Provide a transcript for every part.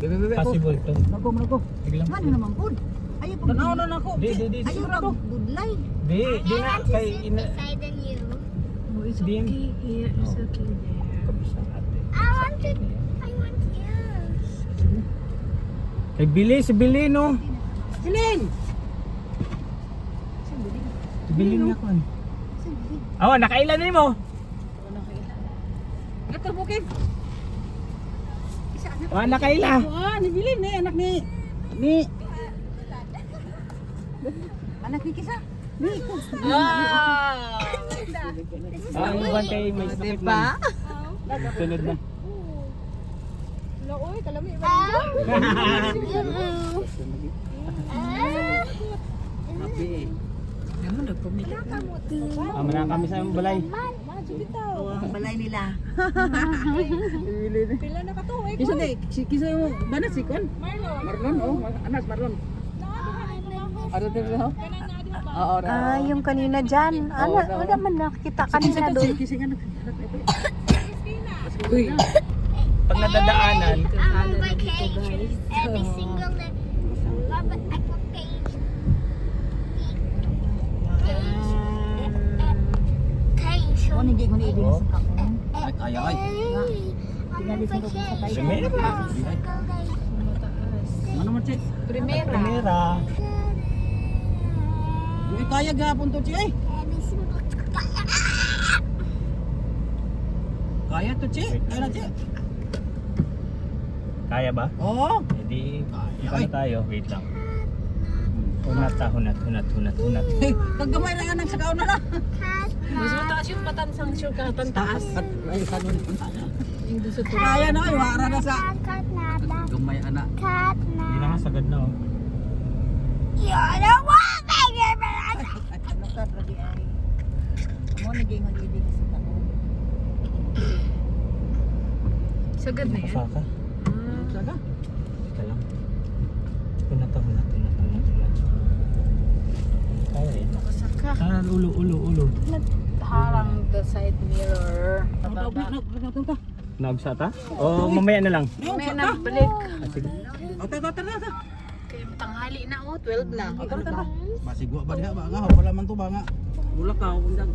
Possible to. Nako, nako. Biglang. Ano naman po? Ayaw pag Tanaw na nako. Di, di, di. Ayaw pag budlay. Di, di na. Kay ina. Oh, it's okay here. It's Oh. okay there. I want to. I want you. Kay Billy, si Billy no. Silin! Si Billy nga kon. Awa, nakailan ni mo. Gato bukid. Awa, nakaila. Ah, ni Bilin ni anak ni ni Anak ni Kisa. Ah! Ah, ang iwan kay may sakit na. Sunod na. Happy. Naman nagpamilya. Ah, mana kami sa balay. Balay nila. Pila na ka eh. Kisa di, si kisa yung banat si Kwan. Marlon. Marlon, oh, anas Marlon. Ano din ho? Oo. Ah, yung kanina dyan. Ano, daw. wala man nakita kanina doon. kisa nga. Uy. Pag nadadaanan, I'm on vacation every single day. Papa, I got page. Vacation. Kung hindi ko na ibig sa kakon. Ay, ay, ay. Primera. Ano man si? primera. Di kaya gapon to. Every single Kaya to si. Kaya na si. Kaya ba? Oo. Hindi, Kaya, ano ay. tayo? Wait lang. Hunat ta, hunat, hunat, hunat, hunat. Hey, Kagamay na anak sa kaon na cat Mas mataas yung patansang siya katantaas. Ay, kanon. Yung doon sa tuwa. Kaya na, ay, wara na sa. Gamay anak. Hindi na na. nga sagad na oh. You're the one baby. At ano ka, lagi ay. Mo naging ang ibig sa kakon. Sagad na yan. Kasaka. Ah, Saga. Teka lang. Hunat, hunat, hunat, hunat. Kaya rin. Nakasaka. Ah, ulo, ulo, ulo. Harang the side mirror. Tawag na, Pababa. tawag na, tawag Naugsa ta? O mamaya na lang. na. May nagbalik. Ah, sige. O, tara, tara, tara. Kaya tanghali na oh, 12 na. O, tara, tara. Masigwa ba diha ba nga? Wala man to ba nga? Wala ka, undang.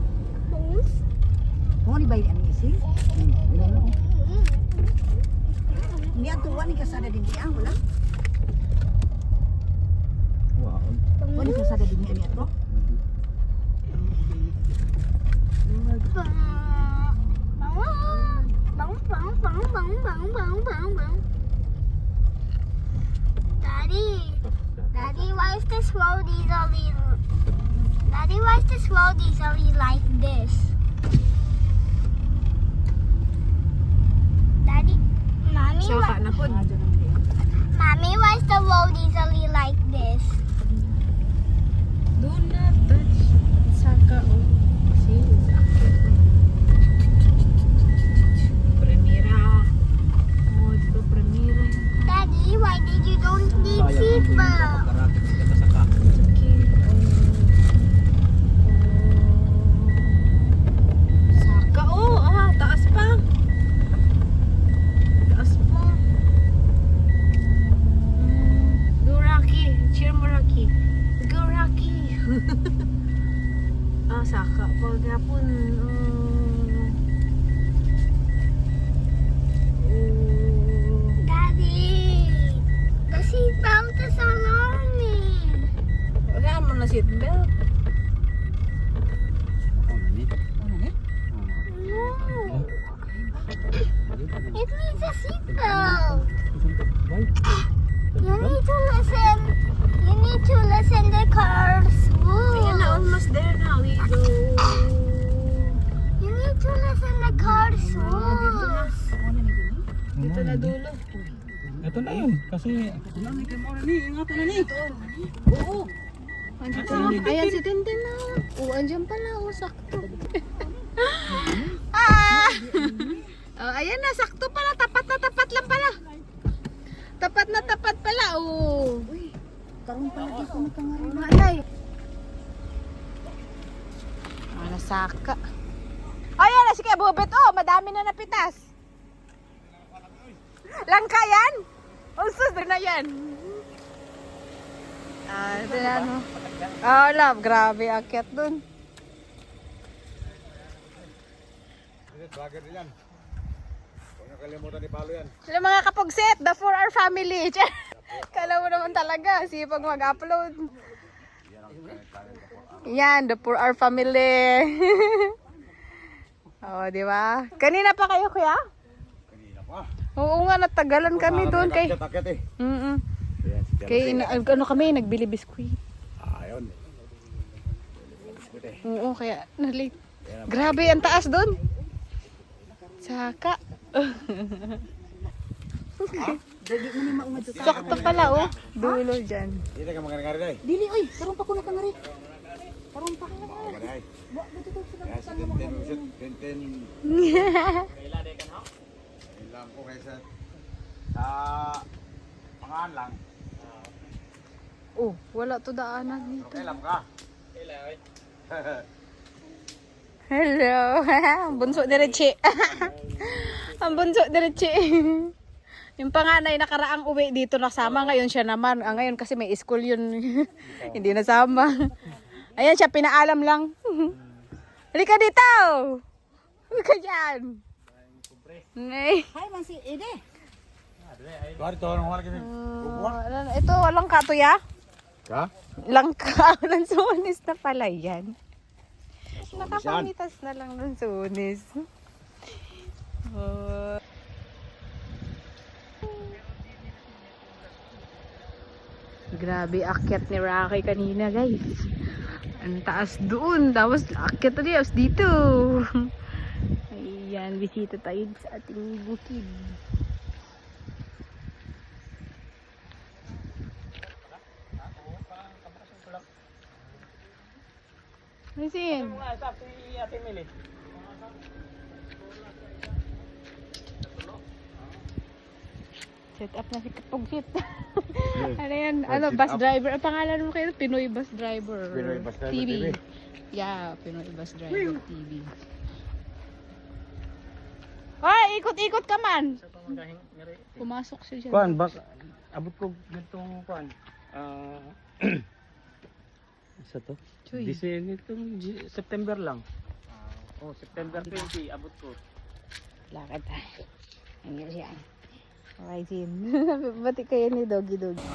Mo ni bayad ani isi. Hmm, wala na, oh. Ni atuwa ni kasada din niya, wala. Wow. Mo ni kasada din niya ni ato. Bang bang. Daddy, Daddy, why is this road easily? Daddy, why is this road easily like this? Daddy, mommy, why, mommy, why is the road easily seatbelt. Ni? Ni? No. It needs a seatbelt. You need to listen. You need to listen the car's Ayan na, rules. almost there na. We go. You need to listen the car's na. rules. Na. Dito na dulo. Ito na yun. Kasi Ano ni kay Mora ni? Ingatan na ni. Oo. Andito na. Ayan si Tintin na. Oo, andyan pala. Oo, sakto. ah! oh, ayan na, sakto pala. Tapat na tapat lang pala. Tapat na tapat pala. Oo. Karon pa lagi ko nagkangaroon. Malay. Ah, nasaka. Ayan na, sige, bubit. Oh, madami na napitas. Langka yan? Oh, sus, doon na yan. Ah, ito na, no? Oh, love, grabe, akyat dun. Din yan. Huwag niyo kalimutan ni Palo yan. Sila mga kapugsit, the for our family. Kala mo naman talaga, sipag mag-upload. Yan, the for our family. oh, di ba? Kanina pa kayo, kuya? Kanina pa. Oo nga, natagalan kami doon kay... Takit eh. Mm Jan. Kay, ano kami, nagbili biskuit. Ah, yun. Biskut eh. Oo, kaya na-late. Grabe, ang taas doon. Saka. Sakto pala, oh. Dulo dyan. Hindi ka magkakari dahil. Dili, oy, karon pa ko na kangari. Karon pa ka na. Magkakari. Kaya si Tintin, si Tintin. Ilang ko kaysa sa pangaan lang. Oh, wala to daanan dito. Kailan ka? Hello. Ang bunso diretsi. Ang bunso diretsi. Yung panganay nakaraang uwi dito nasama ngayon siya naman. Ah, ngayon kasi may school yun. Hindi nasama. Ayan siya, pinaalam lang. Halika dito! Halika dyan! Nay. Hi, man si Ede. Kasi. Uh, ito, walang katuya? Ka? Langka. Lansunis na pala yan. Nakapamitas na lang ng sunis. Oh. Grabe, akyat ni Rocky kanina, guys. Ang taas doon. Tapos, akyat na tapos dito. Ayan, bisita tayo sa ating bukid. Mili. Set up na si Kapugsit. ano yan? Ano, bus driver. Ang pangalan mo kayo? Pinoy Bus Driver. Pinoy Bus Driver TV. TV. Yeah, Pinoy Bus Driver TV. Ay, ikot-ikot ka man. Pumasok siya dyan. Kuan, bak abot ko ganitong kuan. Ah Isa to? Chuy. Dise nitong J- September lang. oh, September 20 abot ko. Lakad tayo. Ayan siya. Okay, Jin. Bati kayo ni Doggy Doggy.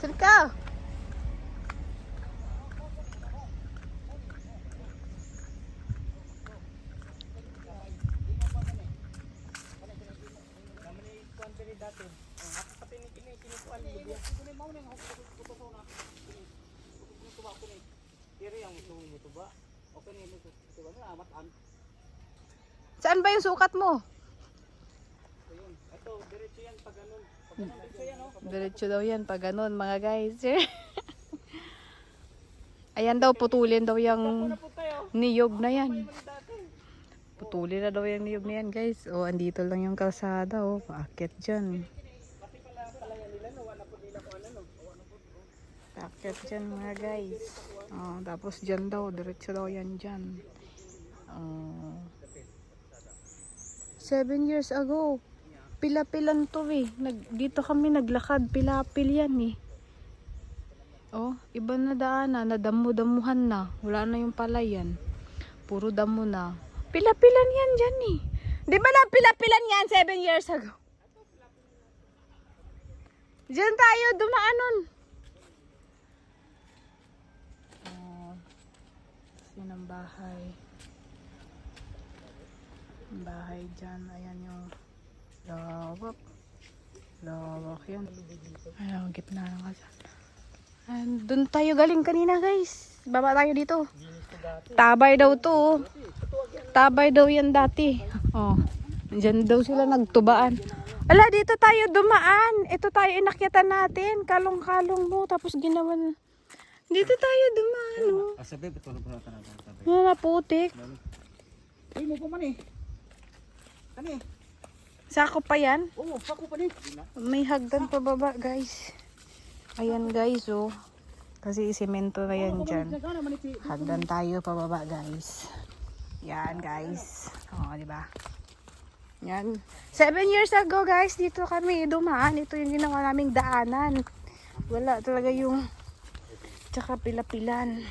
Saan ka? Saan ba yung sukat mo? Diretso daw yan pag ganun mga guys. Ayan daw, putulin daw yung niyog na yan. Putulin na daw yung niyog na yan guys. O, andito lang yung kalsada o. Paakit dyan. Paakit dyan mga guys. O, tapos dyan daw, diretso daw yan dyan. Oh. Seven years ago. Pila-pilan to eh. Nag, dito kami naglakad. Pilapil yan eh. Oh, iba na daanan. Nadamo-damuhan na. Wala na yung palayan. Puro damo na. Pila-pilan yan dyan eh. Di ba na pila-pilan yan seven years ago? Diyan tayo dumaan nun. Yun ang bahay. Ang bahay dyan. Ayan yung lawak. Lawak yan. Ayan, ang gitna ng kasal. And doon tayo galing kanina guys. Baba tayo dito. Tabay daw to. oh. Tabay daw yan dati. Oh. Diyan daw sila nagtubaan. Ala, dito tayo dumaan. Ito tayo inakyatan natin. Kalong-kalong mo. Tapos ginawan. Dito tayo dumaan. Oh. Asabi, betul na pa natin. Mga putik. Ay mo pa man eh. Kani. Sako pa yan. Oo, sako pa ni. May hagdan pa baba, guys. Ayan, guys, oh. Kasi semento na yan dyan. Hagdan tayo pababa, guys. Yan, guys. Oo, di ba? Yan. Seven years ago guys, dito kami dumaan. Ito yung ginawa naming daanan. Wala talaga yung tsaka pila-pilan.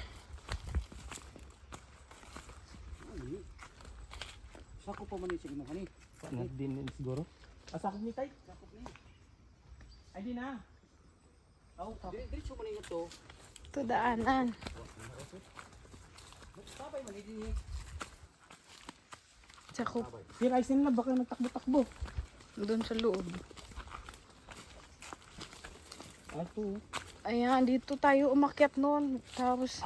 Sako pa man yung sige mo kani. Ano din din siguro? Asakot ni tay. Ay di na. Aw, diretso man yung to. Ito daanan. Sabay man din ni. Tsaka Si Rice nila baka nagtakbo-takbo. doon sa loob. Ako. Ayan, dito tayo umakyat noon. Tapos,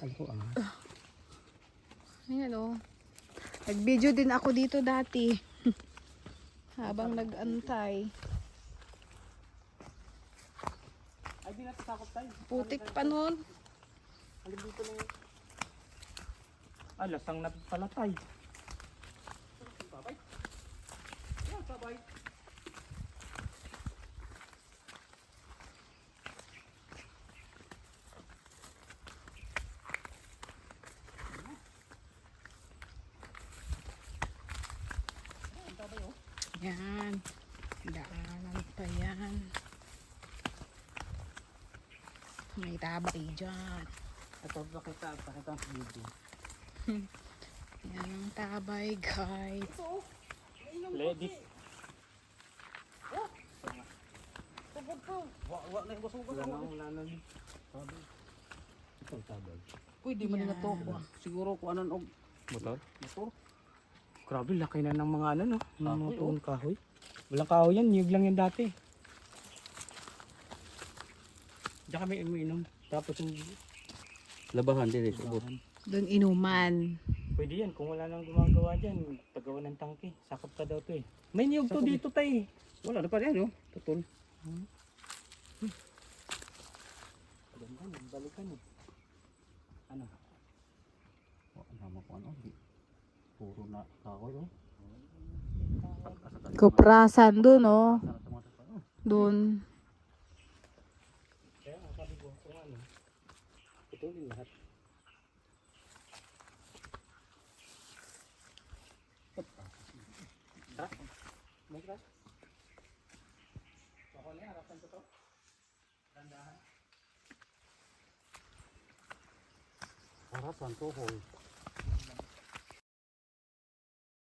Ako ah. ayan o. Nag-video din ako dito dati. Habang nag-antay. Ay di na takot tayo. Putik pa noon. Ano dito na yun? Ah, lasang na pala tayo. Yan. Daanan pa yan. May tabay dyan. Ito pakita, pakita ang video. Yan ang tabay guys. Ladies. Wa wa na gusto Wala na, wala na. Ito tabag. Pwede man nga to. Siguro kung anon og Motor? motor. Grabe, laki na ng mga ano, no? Ng mga Kahoy, puong kahoy. Walang kahoy yan, niyog lang yan dati. Diyan kami umiinom. Tapos yung Labahan din subot. Doon inuman. Pwede yan, kung wala nang gumagawa dyan, paggawa ng tangke. Sakop ka daw to eh. May niyog to dito tay. Wala na pa rin, no? Tutol. Ganda, nagbalikan eh. Ano? Wala mo ko ano. Puro na kahoy, oh. Kuprasan doon oh. Doon. Kaya sabi ko, kung ano, putulin lahat. Grass. Ako na, harapan ko to. Dandahan. Para saan to, hol?